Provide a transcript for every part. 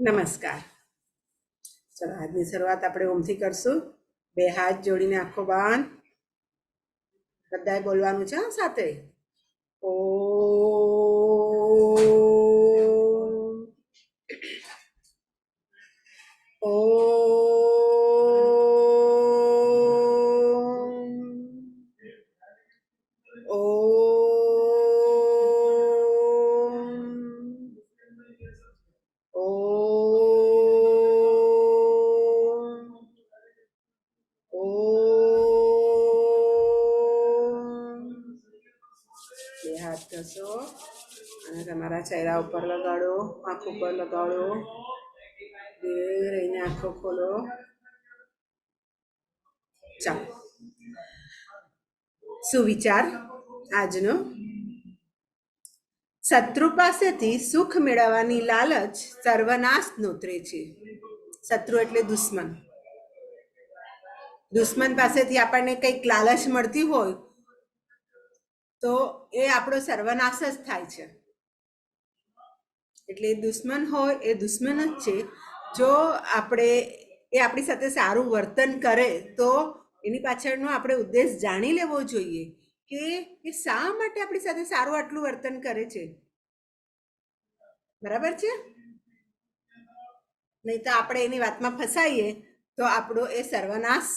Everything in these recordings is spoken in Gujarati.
નમસ્કાર. ચલો, આજની શરૂઆત આપણે ઓમથી કરશું. બે હાથ જોડીને આખો બાંધ બધાએ બોલવાનું છે સાથે? ઓ ચહેરા ઉપર લગાડો, આંખ ઉપર લગાડો. ધીરે રહીને આંખો ખોલો. ચાલો. સુવિચાર આજનો? શત્રુ પાસેથી સુખ મેળવવાની લાલચ સર્વનાશ નોતરે છે. શત્રુ એટલે દુશ્મન. દુશ્મન પાસેથી આપણને કંઈક લાલચ મળતી હોય તો એ આપણો સર્વનાશ જ થાય છે. એટલે દુશ્મન હોય, એ દુશ્મન જ છે. જો આપણે એ આપણી સાથે સારું વર્તન કરે, તો એની પાછળનો આપણે ઉદ્દેશ જાણી લેવો જોઈએ કે એ શા માટે આપણી સાથે સારું આટલું વર્તન કરે છે. બરાબર છે? નહીં તો આપણે એની વાતમાં ફસાઈએ, તો આપણો એ સર્વનાશ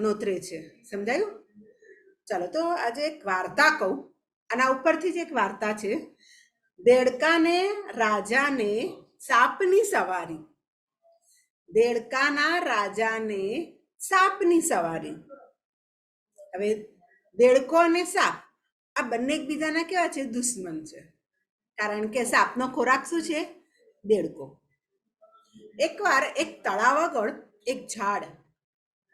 નોતરે છે. સમજાયું? ચાલો તો આજે એક વાર્તા કહું. આના ઉપરથી જ એક વાર્તા છે. દેડકાને, રાજાને સાપની સવારી. દેડકાના રાજાને સાપની સવારી. હવે દેડકો અને સાપ, આ બંને એકબીજાના કેવા છે? દુશ્મન છે. કારણ કે સાપનો ખોરાક શું છે? દેડકો. એકવાર એક તળાવ આગળ એક ઝાડ,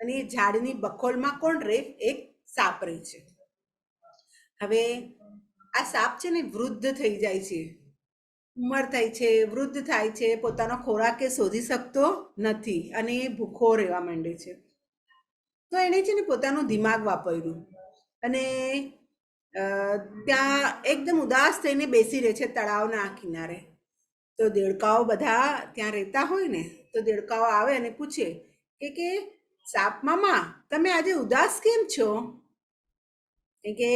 અને એ ઝાડની બખોલમાં કોણ રહે એક સાપ રહે છે. હવે આ સાપ છે ને વૃદ્ધ થઈ જાય છે. ઉંમર થાય છે, વૃદ્ધ થાય છે, પોતાનો ખોરાક એ શોધી શકતો નથી અને એ ભૂખો રહેવા માંડે છે. તો એણે છે ને પોતાનું દિમાગ વાપર્યું અને ત્યાં એકદમ ઉદાસ થઈને બેસી રહે છે તળાવના કિનારે. તો દેડકાઓ બધા ત્યાં રહેતા હોય ને, તો દેડકાઓ આવે અને પૂછે કે કે સાપ મામા, તમે આજે ઉદાસ કેમ છો? કે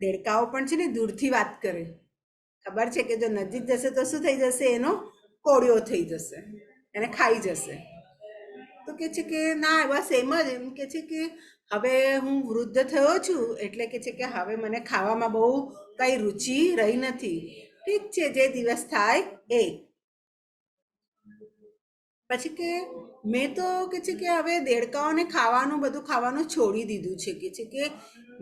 દેડકાઓ પણ છે ને દૂરથી વાત કરે. ખબર છે કે જો નજીક જશે તો શું થઈ જશે? એનો કોળિયો થઈ જશે. એને ખાઈ જશે. તો કે છે કે ના, બસ એમ જ, એમ કે છે કે હવે હું વૃદ્ધ થયો છું, એટલે કે છે કે હવે મને ખાવામાં બહુ કંઈ રુચિ રહી નથી. ઠીક છે, જે દિવસ થાય એ. પછી કે મેં તો કે છે કે હવે દેડકાઓને ખાવાનું, બધું ખાવાનું છોડી દીધું છે કે છે કે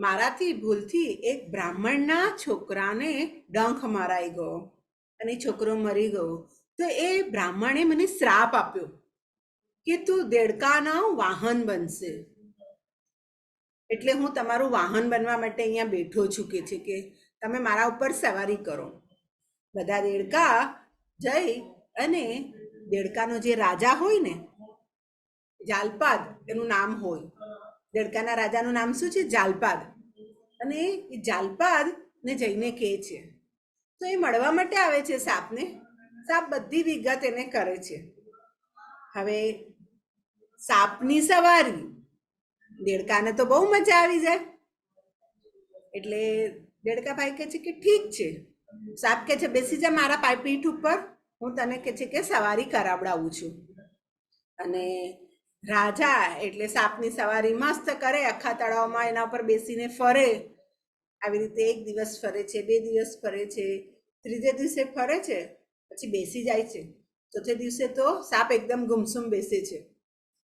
મારાથી ભૂલથી એક બ્રાહ્મણના છોકરાને ડંખ મરાઈ ગયો અને છોકરો મરી ગયો. તો એ બ્રાહ્મણે મને શ્રાપ આપ્યો કે તું દેડકાના વાહન બનશે. એટલે હું તમારું વાહન બનવા માટે અહીંયા બેઠો છું કે છે કે તમે મારા ઉપર સવારી કરો. બધા દેડકા જઈ અને દેડકાનો જે રાજા હોય ને, જાલપાદ, એનું નામ હોય. દેડકાના રાજાનું નામ શું છે? જાલપાદ. અને એ જાલપાદ ને જઈને કહે છે. તો એ મળવા માટે આવે છે સાપને. સાપ બધી વિગત એને કરે છે. હવે સાપની સવારી. દેડકાને તો બહુ મજા આવી જાય. એટલે દેડકા ભાઈ કહે છે કે ઠીક છે. સાપ કહે છે, બેસી જા મારા પાય પીઠ ઉપર. હું તને કે છે કે સવારી કરાવડાવું છું. અને રાજા એટલે સાપની સવારી મસ્ત કરે, આખા તળાવમાં એના ઉપર બેસીને ફરે. આવી રીતે એક દિવસ ફરે છે, બે દિવસ ફરે છે, ત્રીજે દિવસે ફરે છે, પછી બેસી જાય છે. ચોથે દિવસે તો સાપ એકદમ ગુમસુમ બેસે છે.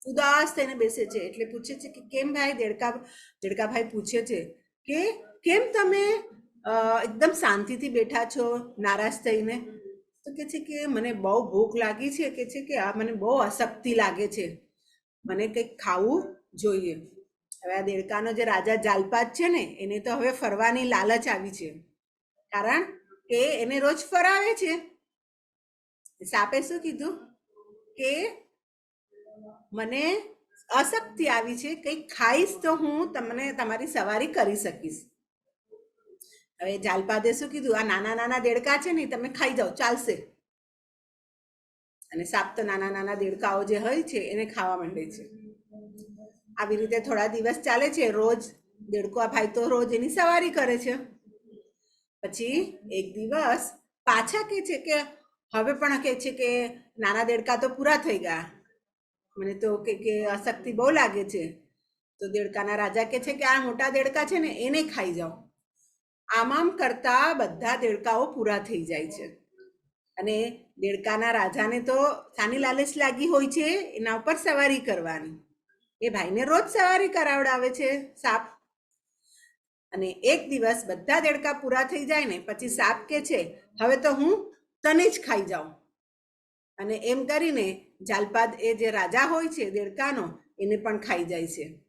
ઉદાસ થઈને બેસે છે, એટલે પૂછે છે કે કેમ ભાઈ દેડકા, દેડકાભાઈ પૂછે છે કે કેમ તમે એકદમ શાંતિથી બેઠા છો, નારાજ થઈને? તો કે છે કે મને બહુ ભૂખ લાગી છે, કે છે કે આ મને બહુ અશક્તિ લાગે છે. મને કંઈક ખાવું જોઈએ. હવે આ દેડકાનો જે રાજા જાલપાત છે ને, એને તો હવે ફરવાની લાલચ આવી છે. કારણ કે એને રોજ ફરાવે છે. સાપે શું કીધું? કે મને અશક્તિ આવી છે, કંઈક ખાઈશ તો હું તમને તમારી સવારી કરી શકીશ. હવે જાલપાદે શું કીધું? આ નાના નાના દેડકા છે ને તમે ખાઈ જાઓ, ચાલશે. અને સાપ તો નાના નાના દેડકાઓ જે હોય છે, એને ખાવા માંડે છે. આવી રીતે થોડા દિવસ ચાલે છે. રોજ દેડકો ભાઈ તો રોજ એની સવારી કરે છે. પછી એક દિવસ પાછા કે છે કે, હવે પણ કે છે કે, નાના દેડકા તો પૂરા થઈ ગયા. મને તો કે કે અશક્તિ બહુ લાગે છે. તો દેડકાના રાજા કે છે કે, આ મોટા દેડકા છે ને, એને ખાઈ જાઓ. આમ આમ કરતા બધા દેડકાઓ પૂરા થઈ જાય છે. અને દેડકાના રાજાને તો સાની લાલચ લાગી હોય છે, એના ઉપર સવારી કરવાની. એ ભાઈને રોજ સવારી કરાવડાવે છે, સાપ. અને એક દિવસ બધા દેડકા પૂરા થઈ જાય ને, પછી સાપ કે છે, હવે તો હું તને જ ખાઈ જાઉં. અને એમ કરીને જાલપાદ એ જે રાજા હોય છે, દેડકાનો, એને પણ ખાઈ જાય છે.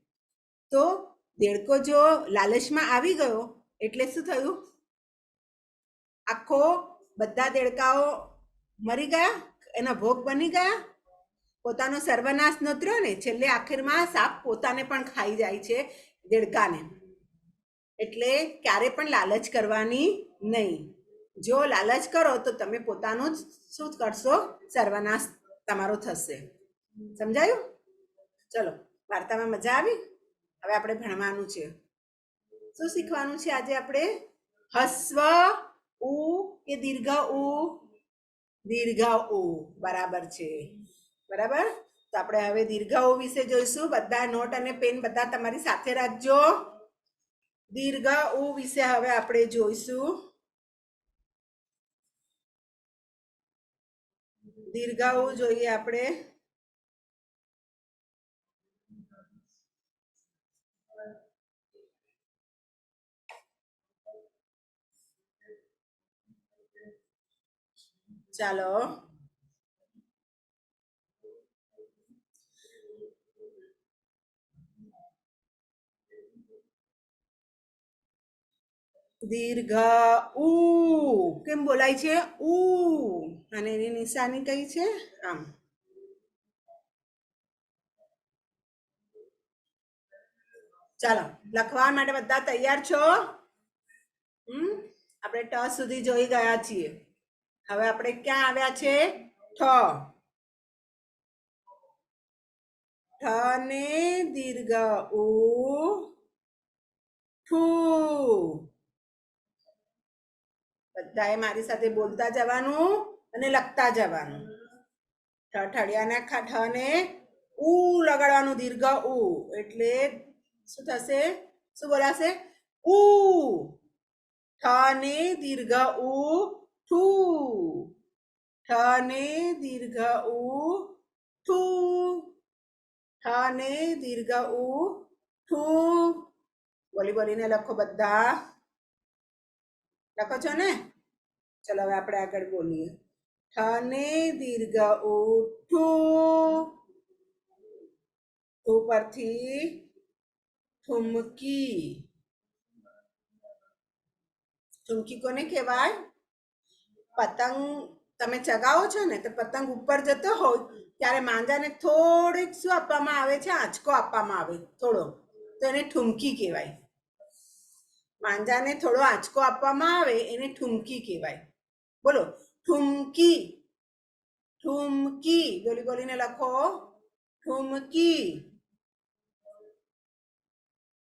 તો દેડકો જો લાલચમાં આવી ગયો એટલે શું થયું? આખો બધા દેડકાઓ મરી ગયા, એના ભોગ બની ગયા. પોતાનો સર્વનાશ નોતર્યો ને, છેલ્લે આખીરમાં સાપ પોતાને પણ ખાઈ જાય છે દેડકાને. એટલે ક્યારે પણ લાલચ કરવાની નહીં. જો લાલચ કરો તો તમે પોતાનું જ શું કરશો? સર્વનાશ તમારો થશે. સમજાયું? ચલો, વાર્તામાં મજા આવી? હવે આપણે ભણવાનું છે. શું શીખવાનું છે આજે આપણે? હસ્વ, ઉ, કે દીર્ઘ ઉ? દીર્ઘ ઉ. બરાબર છે. બરાબર? તો આપણે હવે દીર્ઘ ઉ વિશે જોઈશું. બધા નોટ અને પેન બધા તમારી સાથે રાખજો. દીર્ઘ ઉ વિશે હવે આપણે જોઈશું. દીર્ઘ ઉ જોઈએ આપણે. ચાલો દીર્ઘ ઉ કેમ બોલાય છે ઉ અને એની નિશાની કઈ છે આમ ચાલો લખવા માટે બધા તૈયાર છો હમ આપણે ટ સુધી જોઈ ગયા છીએ હવે આપણે ક્યાં આવ્યા છે? ઠ. ને દીર્ઘ ઉ. બધાએ મારી સાથે બોલતા જવાનું અને લખતા જવાનું. ઠઠડિયાના ઠ ને ઉ લગાડવાનું, દીર્ઘ ઉ. એટલે શું થશે? શું બોલાશે? ઉ. ને દીર્ઘ ઉ. ઠુ ઠ ને દીર્ઘ ઉ ઠુ ઠ ને દીર્ઘ ઉ ઠુ બોલી બોલીને લખો બધા લખો છો ને ચલો હવે આપણે આગળ બોલીએ ઠ ને દીર્ઘ ઉ ઠુ ઠુ પરથી ઠુમકી ઠુમકી કોને કહેવાય પતંગ તમે ચગાવો છો ને, તો પતંગ ઉપર જતો હોય, ત્યારે માંજાને થોડીક શું આપવામાં આવે છે? આંચકો આપવામાં આવે, થોડો. તો એને ઠુમકી કહેવાય. માંજાને થોડો આંચકો આપવામાં આવે, એને ઠુમકી કહેવાય. બોલો. ઠુમકી. ઠુમકી. બોલી બોલીને લખો. ઠુમકી.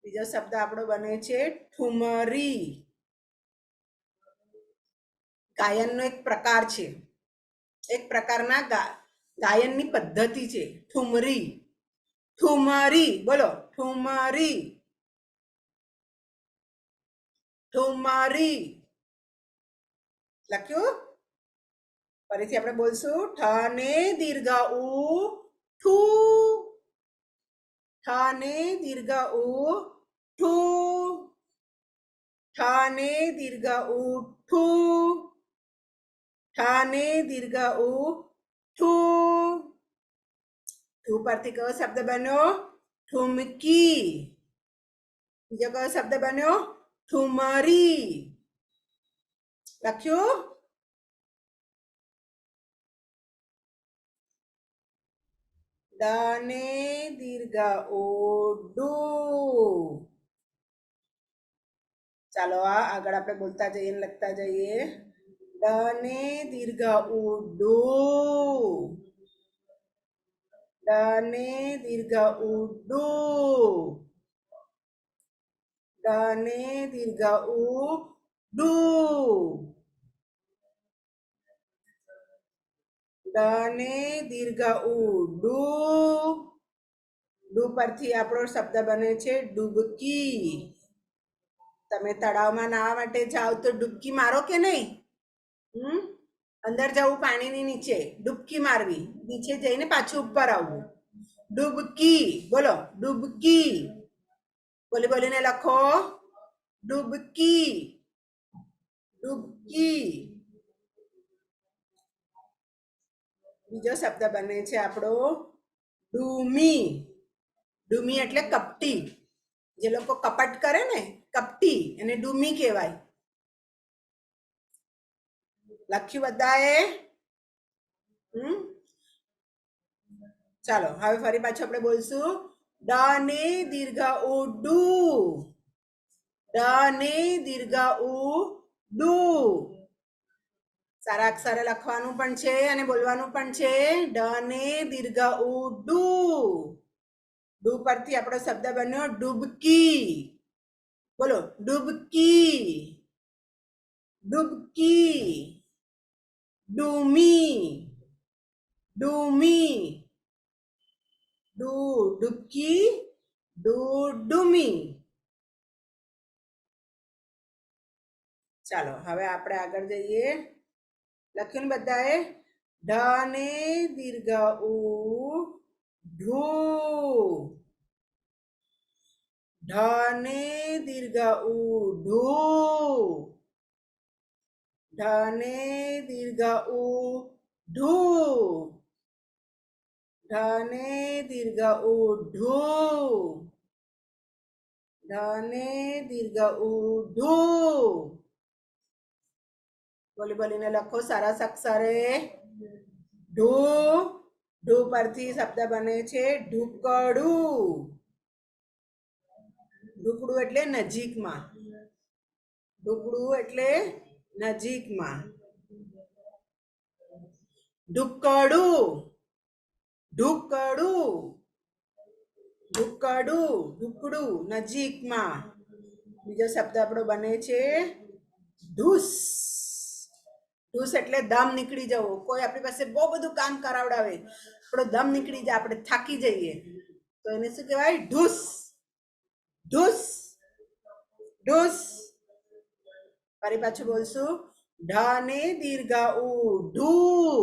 બીજો શબ્દ આપણો બને છે ઠુમરી. ગાયનનો એક પ્રકાર છે. એક પ્રકારના ગાયનની પદ્ધતિ છે. ઠુમરી. ઠુમરી, બોલો. ઠુમરી. ઠુમરી. લખ્યું? ફરીથી આપણે બોલશું. ઠ ને દીર્ઘ ઉ ઠુ. ઠ ને દીર્ઘ ઉ ઠુ. ઠ ને દીર્ઘ ઉ ઠુ. ઠ ને દીર્ઘ ઉ ઠુ ઠુ પરથી કયો શબ્દ બન્યો ઠુમકી બીજો કયો શબ્દ બન્યો ઠુમરી લખ્યું ડ ને દીર્ઘ ઓ ડુ ચાલો આ આગળ આપણે બોલતા જઈએ ને લખતા જઈએ ડ ને દીર્ઘ ઉડો ડને દીર્ઘ ઉડો ડને દીર્ઘ ઉડો ડને દીર્ઘ ઉડો ડુ પરથી આપણો શબ્દ બને છે ડૂબકી. તમે તળાવમાં નાહવા માટે જાઓ તો ડૂબકી મારો કે નહીં? હમ? અંદર જવું પાણીની નીચે, ડૂબકી મારવી, નીચે જઈને પાછું ઉપર આવવું. ડૂબકી, બોલો, ડૂબકી. બોલી બોલીને લખો. ડૂબકી ડૂબકી. બીજો શબ્દ બને છે આપણો ડૂમી. ડૂમી એટલે કપટી. જે લોકો કપટ કરે ને, કપટી, એને ડૂમી કહેવાય. લખ્યું બધાએ? હમ? ચાલો, હવે ફરી પાછું આપણે બોલશું. ડ ને દીર્ઘ ઉ ડુ. ડ ને દીર્ઘ ઉ ડુ. સારા અક્ષરે લખવાનું પણ છે અને બોલવાનું પણ છે. ડ ને દીર્ઘ ઉ ડુ. ડુ પરથી આપણો શબ્દ બન્યો ડૂબકી. બોલો, ડૂબકી. ડૂબકી. ડૂમી ડૂમી ડુ ડૂબકી ડુ ડૂમી ચાલો, હવે આપણે આગળ જઈએ. લખ્યું ને બધાએ. ઢ ને દીર્ઘ ઉ ઢૂ ઢ ને દીર્ઘ ઉ ઢૂ ઢ દીર્ઘ ઉ ઢુ ઢ દીર્ઘ ઉ ઢુ ઢ દીર્ઘ ઉ ઢુ બોલી બોલીને લખો સારા અક્ષરે ઢુ ઢુ પરથી શબ્દ બને છે ઢુકડું ઢુકડું એટલે નજીકમાં. ઢુકડું એટલે નજીકમાં. ઢુકડું ઢુકડું ઢુકડું ઢુકડું નજીકમાં. બીજો શબ્દ આપણો બને છે ધૂસ ધૂસ એટલે દમ નીકળી જવો. કોઈ આપણી પાસે બહુ બધું કામ કરાવડાવે, આપણો દમ નીકળી જાય, આપણે થાકી જઈએ. તો એને શું કહેવાય? ઢૂસ. ઢૂસ. ઢૂસ. ફરી પાછું બોલશું ઢ ને દીર્ઘ ઉ ઢૂ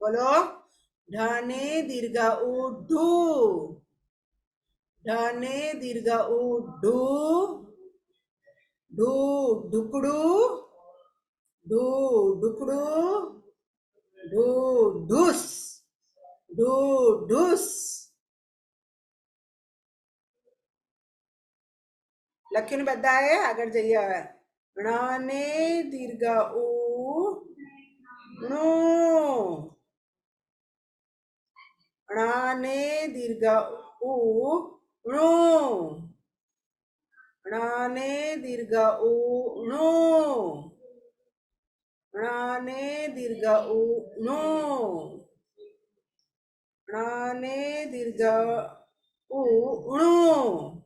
બોલો ઢ ને દીર્ઘ ઉ ઢૂ ઢ ને દીર્ઘ ઉ ઢૂ ઢૂ ઢુકડું ઢૂ ઢુકડું ઢૂ ઢૂસ ઢૂ ઢૂસ લખ્યું ને બધાએ આગળ જઈએ હવે ણ ને. દીર્ઘ ઉ ને. દીર્ઘ ઉ ને. દીર્ઘ ઉ ણું ણ ને. દીર્ઘ ઉ ણ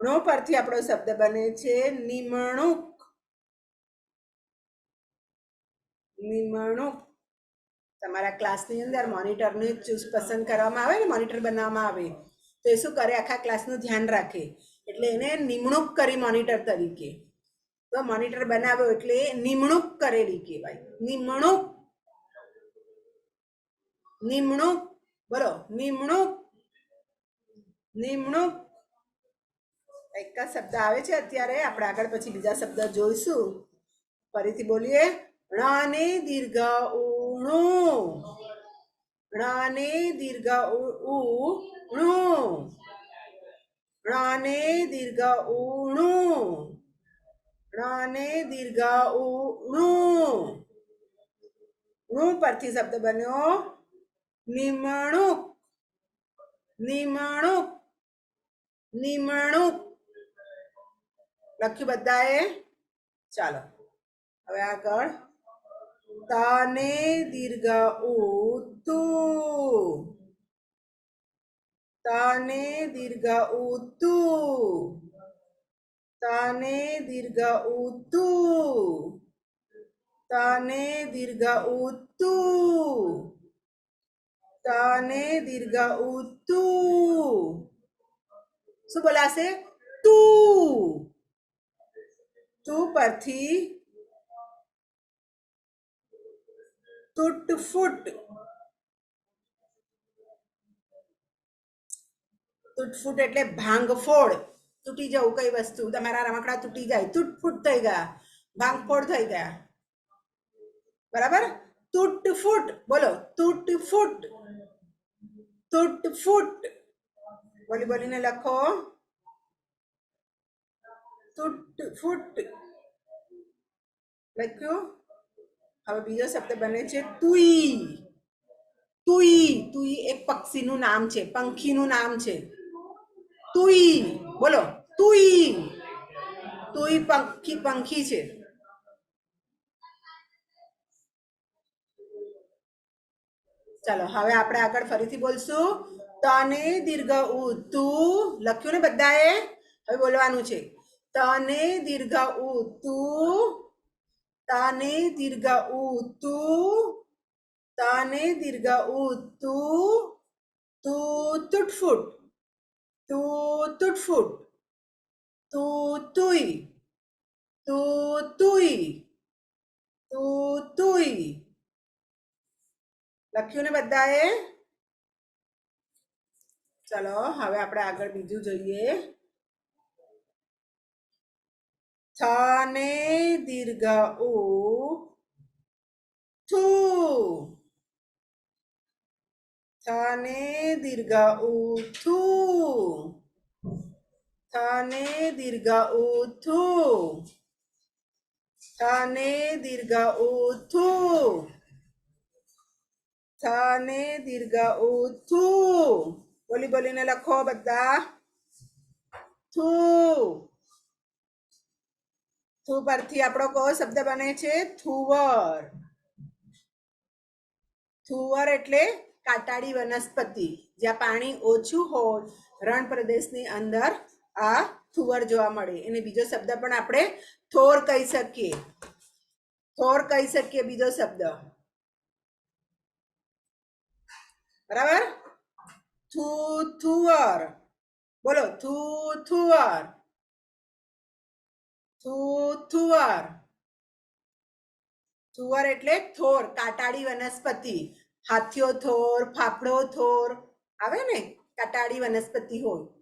ને પરથી આપણો શબ્દ બને છે નિમણૂક. નિમણૂક. તમારા ક્લાસની અંદર મોનિટરને ચૂઝ પસંદ કરવામાં આવે ને? મોનિટર બનાવવામાં આવે. તો એ શું કરે? આખા ક્લાસનું ધ્યાન રાખે. એટલે એને નિમણૂક કરી મોનિટર તરીકે. તો મોનિટર બનાવ્યો એટલે નિમણૂક કરેલી કહેવાય. નિમણૂક. નિમણૂક. બોલો. નિમણૂક. નિમણૂક. એક શબ્દ આવે છે અત્યારે. આપણે આગળ પછી બીજા શબ્દ જોઈશું. ફરીથી બોલીએ. ણ ને દીર્ઘ ઉણો. ણ ને દીર્ઘ ઉણો ણું દીર્ઘ ઉણો. ણ ને દીર્ઘ ઉણો. ણું પરથી શબ્દ બન્યો. નિમણૂક. નિમણૂક. નિમણૂક. લખ્યું બધાએ ચાલો હવે આગળ તને દીર્ઘ ઉ તુ તને દીર્ઘ ઉ તુ તને દીર્ઘ ઉ તુ તને દીર્ઘ ઉ તુ તને દીર્ઘ ઉ તુ શું બોલાશે તું તું પરથી તૂટ ફૂટ તૂટફૂટ એટલે ભાંગફોડ તૂટી જવું કઈ વસ્તુ, તમારા રમકડા તૂટી જાય તૂટફૂટ થઈ ગયા ભાંગફોડ થઈ ગયા. બરાબર? તૂટફૂટ બોલો તૂટફૂટ તૂટફૂટ બોલી બોલીને લખો. તૂટફૂટ લખ્યું હવે બીજો શબ્દ બને છે તુઈ તુઈ તુઈ એક પક્ષીનું નામ છે પંખીનું નામ છે તુઈ બોલો તુઈ તુઈ પંખી પંખી છે ચાલો હવે આપણે આગળ ફરીથી બોલશું તને દીર્ઘ ઉ તું લખ્યું ને બધાએ હવે બોલવાનું છે તને દીર્ઘ ઉ તું તને દીર્ઘ ઉ તું તને દીર્ઘ ઉ તું તું તૂટફૂટ તું તૂટફૂટ તું તુઈ તું તુઈ તું તુઈ લખ્યું ને બધાએ? ચલો, હવે આપણે આગળ બીજું જોઈએ. થને દીર્ઘ ઉ થુ થને દીર્ઘ ઉ થુ થને દીર્ઘ ઉ થુ થને દીર્ઘ ઉ થુ થને દીર્ઘ ઉ થુ બોલી બોલીને લખો બધા થુ થુ પરથી આપણો કયો શબ્દ બને છે? થુવર. થુવર એટલે કાટાળી વનસ્પતિ. જ્યાં પાણી ઓછું હોય, રણ પ્રદેશની અંદર આ થુવર જોવા મળે. એને બીજો શબ્દ પણ આપણે થોર કહી શકીએ. થોર કહી શકીએ બીજો શબ્દ. બરાબર? થુ, થુવર. બોલો, થુ, થુવર. થુવર થુવર એટલે થોર, કાટાળી વનસ્પતિ. હાથીઓ થોર, ફાફડો થોર, આવે ને? કાટાળી વનસ્પતિ હોય.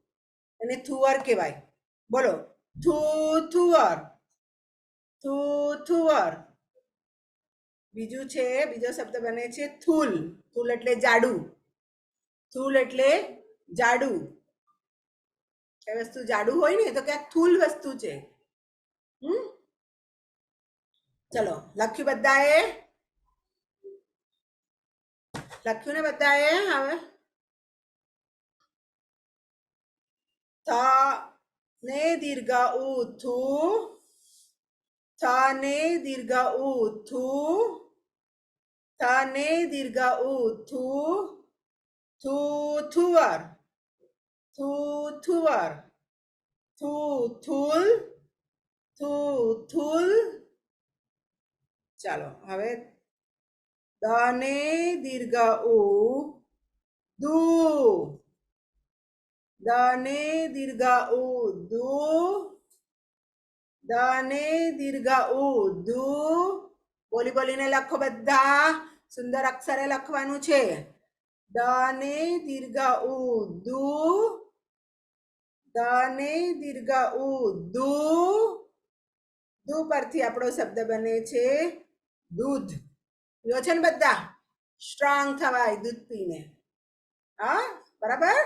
અને થુવર કહેવાય. બોલો. થુ, થુવર. થુ, થુવર. બીજું છે, બીજો શબ્દ બને છે થૂલ. થૂલ એટલે જાડું. થૂલ એટલે જાડું. કઈ વસ્તુ જાડું હોય ને, તો ક્યાંક થૂલ વસ્તુ છે. હમ ચલો લખ્યું બધાએ લખ્યું ને બધાએ હવે થ ને દીર્ઘ ઉ થુ થ ને દીર્ઘ ઉ થુ થ ને દીર્ઘ ઉ થુ થુ થુવર થુ થુવર થુ થૂલ થુ થૂલ ચાલો, હવે દને દીર્ઘ ઉ દુ. દને દીર્ઘ ઉ દુ. દને દીર્ઘ ઉ દુ. બોલી બોલીને લખો બધા. સુંદર અક્ષરે લખવાનું છે. દને દીર્ઘ ઉ દુ. દને દીર્ઘ ઉ દુ. દુ પરથી આપણો શબ્દ બને છે દૂધ. જો છે ને બધા સ્ટ્રોંગ થવાય દૂધ પીને. હા, બરાબર?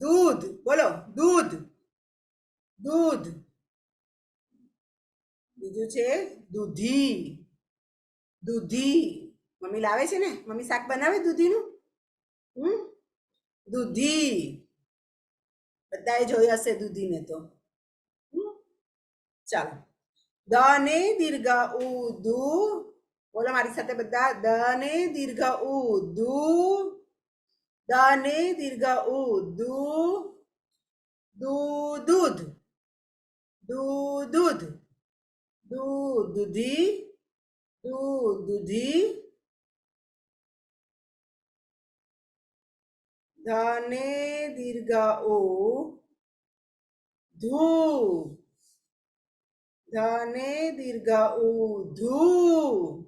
દૂધ, બોલો, દૂધ. દૂધ. બીજું છે દૂધી. દૂધી. મમ્મી લાવે છે ને? મમ્મી શાક બનાવે દૂધીનું? હમ? દૂધી. બધાએ જોઈ હશે દૂધીને તો? ચાલો. દ ને દીર્ઘ ઉ દુ બોલો મારી સાથે બધા દ ને દીર્ઘ ઉ દુ દ ને દીર્ઘ ઉ દુ દુ દૂધ દુ દૂધ દુ દૂધી દુ દૂધી ધને દીર્ઘ ઓ ધૂ ધને દીર્ઘ ઉ ધૂ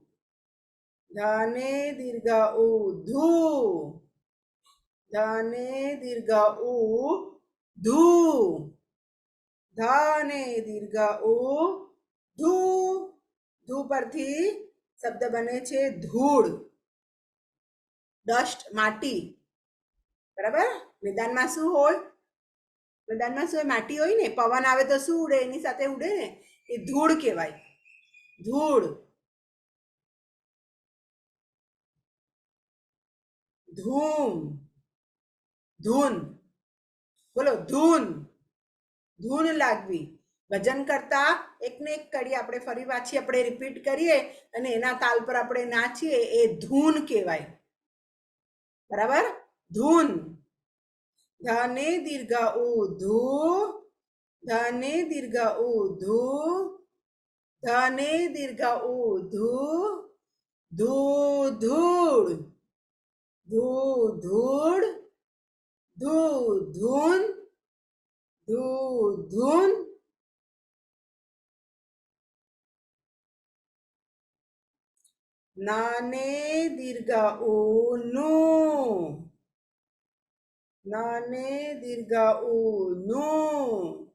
ધને દીર્ઘ ઉ ધૂ ધને દીર્ઘ ઉ ધૂ ધને દીર્ઘા ઉ ધુ ધૂ પરથી શબ્દ બને છે ધૂળ. ડસ્ટ, માટી. બરાબર? મેદાનમાં શું હોય? મેદાનમાં શું માટી હોય ને? પવન આવે તો શું ઉડે? એની સાથે ઉડે ને? એ ધૂળ કહેવાય. ધૂળ. ધૂમ. ધૂન. બોલો, ધૂન. ધૂન લાગવી. ભજન કરતા એકને એક કડી આપણે ફરી પાછી આપણે રિપીટ કરીએ અને એના તાલ પર આપણે નાચીએ એ ધૂન કહેવાય. બરાબર? ધૂન. ધને દીર્ઘ ઉ ધૂ ધને દીર્ઘ ઉ ધૂ ધને દીર્ઘ ઉ ધૂ ધૂ ધૂળ ધૂ ધૂળ ધૂ ધૂન ધૂ ધૂન નાને દીર્ઘ ઉ નું નાને દીર્ઘ ઉ નું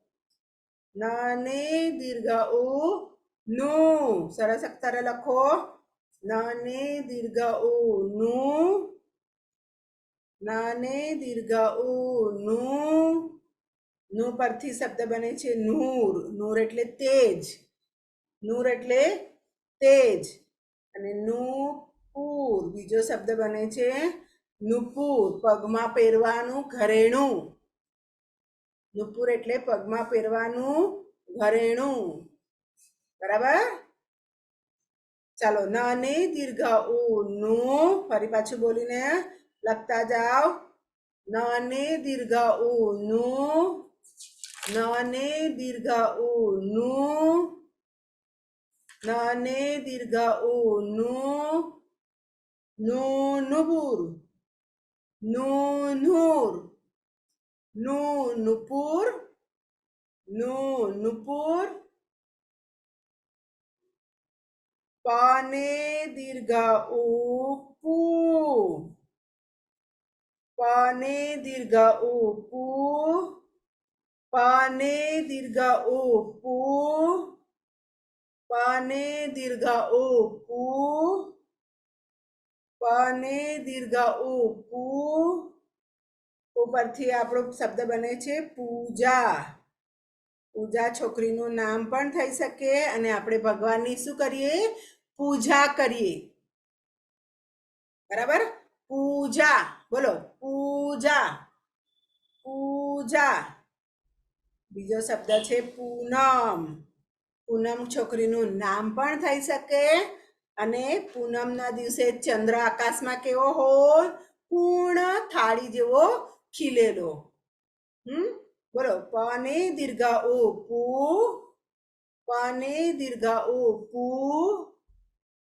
નાને દીર્ઘ ઉ નું સરસ અક્ષરે લખો નાને દીર્ઘ ઉ નું નાને દીર્ઘ ઉ નું નું પરથી શબ્દ બને છે નૂર નૂર એટલે તેજ નૂર એટલે તેજ અને નૂપુર બીજો શબ્દ બને છે નુપુર પગમાં પહેરવાનું ઘરેણું નુપુર એટલે પગમાં પહેરવાનું ઘરેણું. બરાબર? ચાલો, ન ને દીર્ઘ ઉ નું ફરી પાછું બોલીને લખતા જાઓ. ન ને દીર્ઘ ઉ નું ન ને દીર્ઘ ઉ નું ન ને દીર્ઘ ઉ નું નું, નુપુર. નું, નૂર. નું નુપુરનું નુપુર પાને દીર્ઘ ઉ પુ પાને દીર્ઘ ઉ પુ પાને દીર્ઘ ઉ પુ પાને દીર્ઘ ઉ પુ પાને દીર્ઘ ઉ પુ ઉપરથી આપણો શબ્દ બને છે પૂજા. પૂજા છોકરીનું નામ પણ થઈ શકે અને આપણે ભગવાનની શું કરીએ? પૂજા કરીએ. બરાબર? પૂજા. બોલો. પૂજા. પૂજા. બીજો શબ્દ છે પૂનમ. પૂનમ છોકરીનું નામ પણ થઈ શકે અને પૂનમના દિવસે ચંદ્ર આકાશમાં કેવો હોય? પૂર્ણ થાળી જેવો ખીલેલો હમ બોલો પાને દીર્ઘા ઓ પુ પાને દીર્ઘા ઓ પુ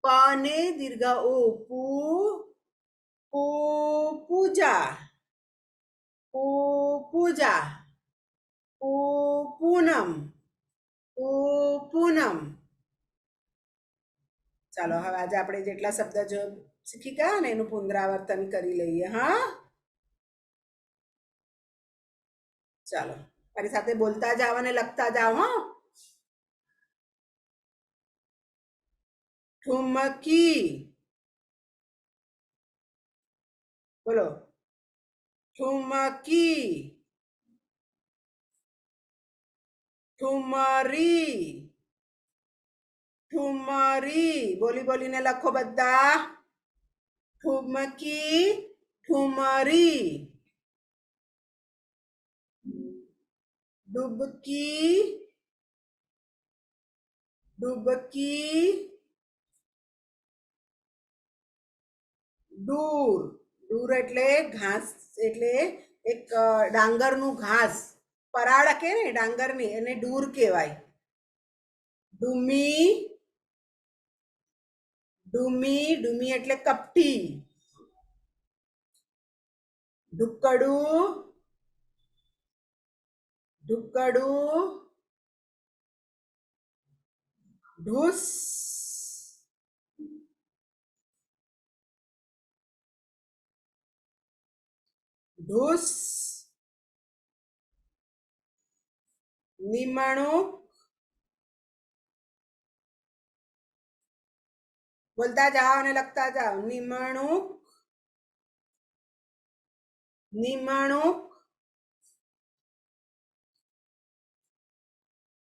પાને દીર્ઘા ઓ પુ પુ પૂજા પુ પૂજા પુ પૂનમ પુ પૂનમ ચાલો, હવે આજે આપણે જેટલા શબ્દ જો શીખી ગયા ને, એનું પુનરાવર્તન કરી લઈએ, હા? ચાલો મારી સાથે બોલતા જાઓ અને લખતા જાઓ હા ઠુમકી બોલો ઠુમકી ઠુમરી ઠુમરી બોલી બોલીને લખો બધા ઠુમકી ઠુમરી ડૂબકી ડૂબકી ડૂર ડૂર એટલે ઘાસ એટલે એક ડાંગરનું ઘાસ. પરાળ કે ને ડાંગરની એને ડૂર કહેવાય. ડુમી. ડુમી ડુમી એટલે કપટી. ઢુકડું ઢુકડું ઢૂસ. ઢૂસ. નિમણૂક. બોલતા જાઓ અને લખતા જાઓ. નિમણૂક. નિમણૂક.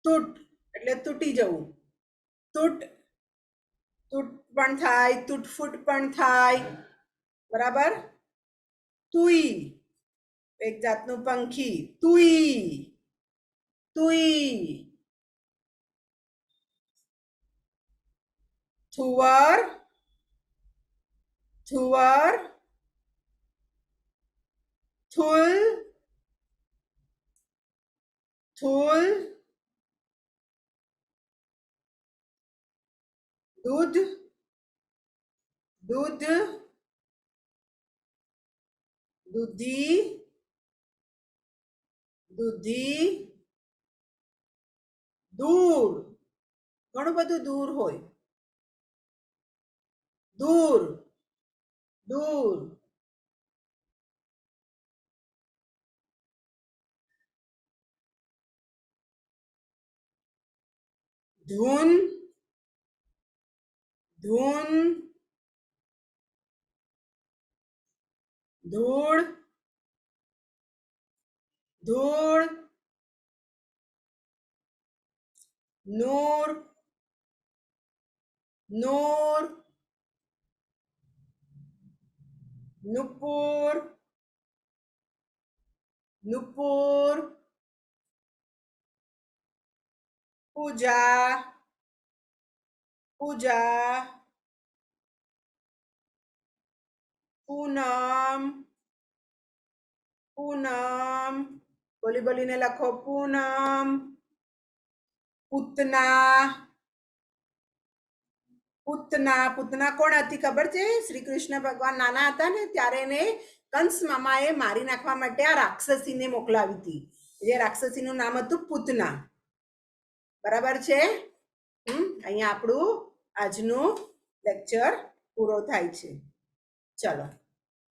તૂટ, એટલે તૂટી જવું. તૂટ તૂટ પણ થાય તૂટફૂટ પણ થાય. બરાબર? તુઈ, એક જાતનું પંખી. તુઈ તુઈ. થુવર થુવર. થુલ થુલ. દૂધ દૂધ દૂધી દૂધી દૂર ઘણું બધું દૂર હોય દૂર દૂર ધૂન ધૂન ધૂળ ધૂળ નૂર નૂર નુપુર નુપુર પૂજા પૂજા પૂનમ પૂનમ બોલી બોલીને લખો પૂનમ પૂતના પૂતના પૂતના કોણ હતી ખબર છે? શ્રી કૃષ્ણ ભગવાન નાના હતા ને, ત્યારે એને કંસ મામાએ મારી નાખવા માટે આ રાક્ષસીને મોકલાવી હતી. જે રાક્ષસીનું નામ હતું પૂતના. બરાબર છે? અહીંયા આપણું આજનું લેક્ચર પૂરો થાય છે. ચલો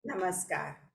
નમસ્કાર.